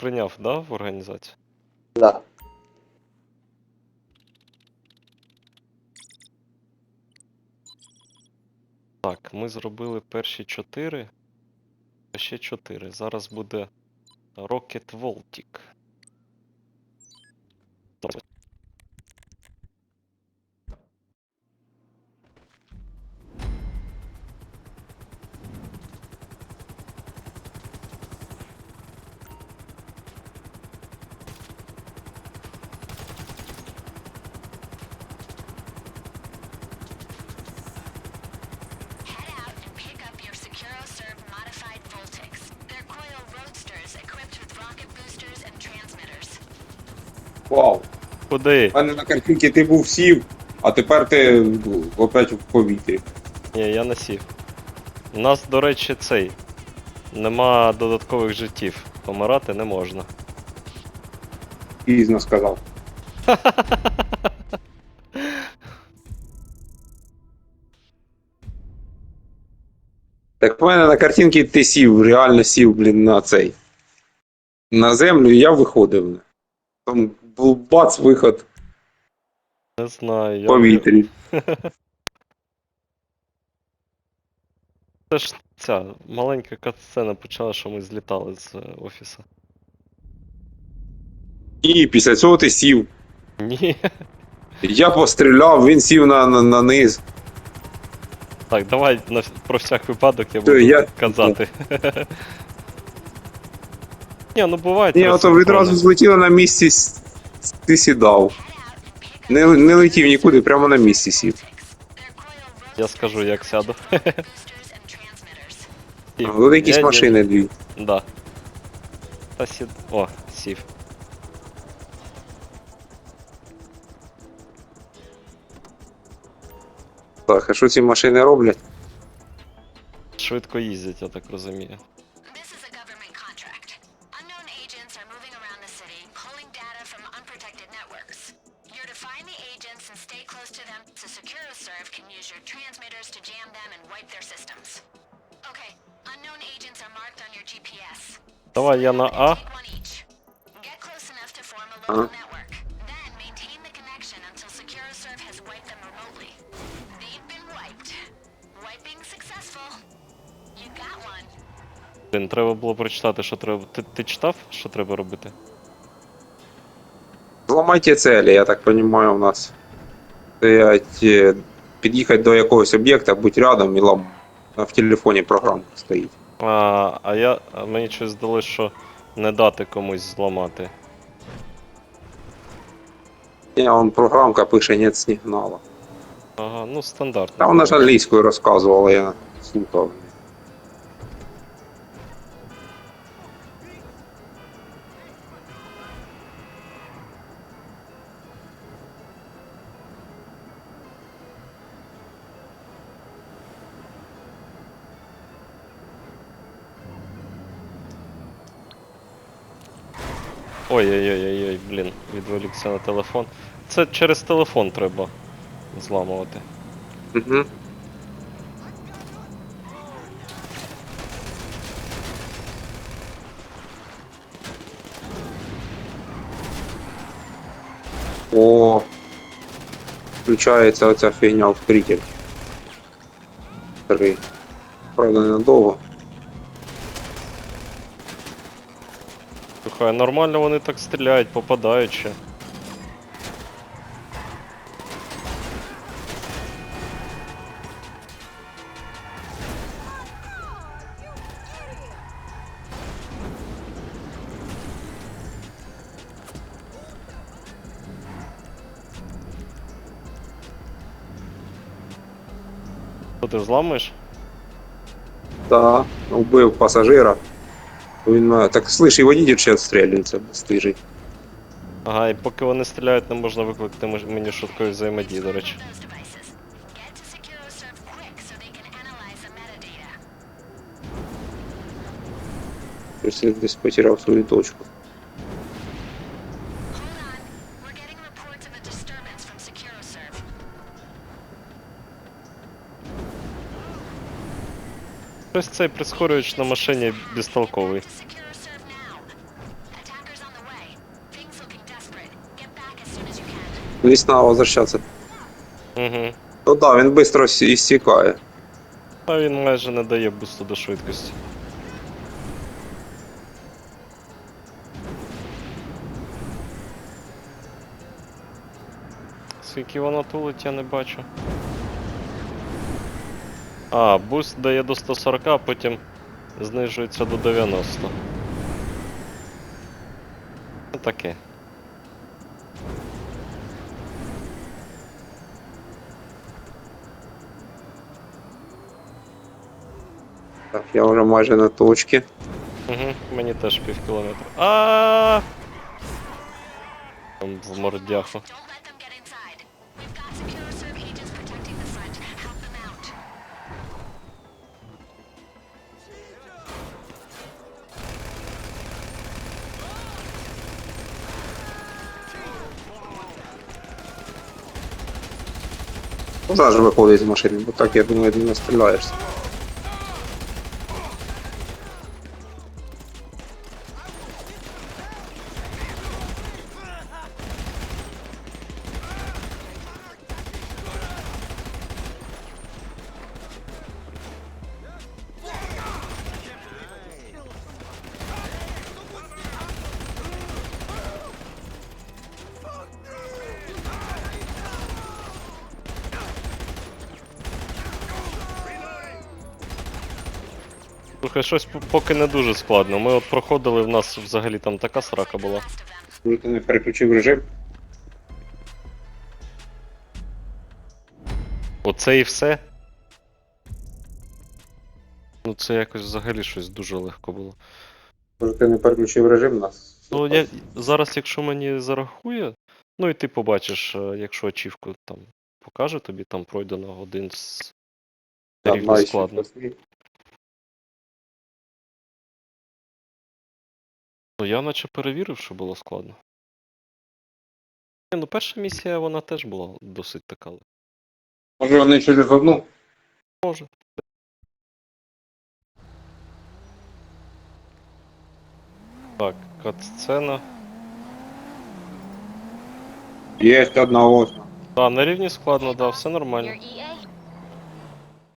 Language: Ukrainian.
прийняв, да, в організацію? Да. Так, ми зробили перші чотири. А ще чотири. Зараз буде Rocket Voltic. Вау. Куди? У мене на картинці ти був сів, а тепер ти ну, опять в повітрі. Ні, я не сів. У нас, до речі, цей. Нема додаткових життів. Помирати не можна. Пізно сказав. Так в мене на картинці ти сів, реально сів, блін, на цей. На землю, і я виходив. Там був бац, виход Не знаю. в Я... повітрі. Це ж ця маленька катсцена почала, що ми злітали з е, офісу. І після цього ти сів. Ні. Я постріляв, він сів на, на, на низ. Так, давай на, вс- про всяк випадок я буду я- казати. Ні, ну буває. Ні, ото відразу злетіло на місці, с- ти сідав. Не, не летів нікуди, прямо на місці сів. Я скажу, як сяду. Тут якісь Я- я- машини дві. Да. Та сід. О, сів. Так, а що ці машини роблять? Швидко їздять, я так розумію. Use your transmitters to jam them and wipe their systems. Okay, unknown agents are marked on your GPS. Давай я на А. Take one each. Get close enough to form a local Uh-huh. network. Then maintain the connection until SecuroServe has wiped them remotely. They've been wiped. Wiping successful. You got one. Блін, треба було прочитати, що треба. Ти, ти читав, що треба робити? Зламайте цілі, я так розумію, у нас. Стоять, е, під'їхати до якогось об'єкта, будь рядом і лам. В телефоні програмка стоїть. А, а я. А мені щось здалося, що не дати комусь зламати. Ні, он програмка пише нет сигнала. Ага, ну стандартно. Та вона ж англійською розказувала, я слухав. Ой-ой-ой, блін, відволікся на телефон. Це через телефон треба зламувати. Угу. О, включається оця фігня ускоритель. Три. Правда, ненадовго. Слухай, нормально вони так стріляють, попадаючи. Що ти зламуєш? Да, убив пасажира. Він на... так слышь, і водій ще відстрілюється, стижить. Ага, і поки вони стріляють, не можна викликати мені швидкої взаємодії, до речі. Тобто десь потеряв свою точку. Якось цей прискорювач на машині безтолковий. Здесь надо возвращаться. Угу. Ну да, він швидко істікає. А він майже не дає бусту до швидкості. Скільки воно тулить, я не бачу. А, буст дає до 140, а потім знижується до 90. Ну таке. Так, я вже майже на точці. Угу, мені теж пів кілометра. А. В мордяху. Зараз виходить з машини, бо так, я думаю, не стріляєшся. Слухай, щось поки не дуже складно. Ми от проходили, в нас взагалі там така срака була. Ну, ти не переключив режим. Оце і все. Ну це якось взагалі щось дуже легко було. Може, ти не переключив режим нас. Ну я зараз, якщо мені зарахує, ну і ти побачиш, е, якщо ачівку там покаже тобі, там пройдено один з рівно складно. Ну я наче перевірив, що було складно. Ні, ну перша місія вона теж була досить така. Може вони через одну? Може. Так, катсцена. Є одна ось. А, на рівні складно, да, все нормально. Your EA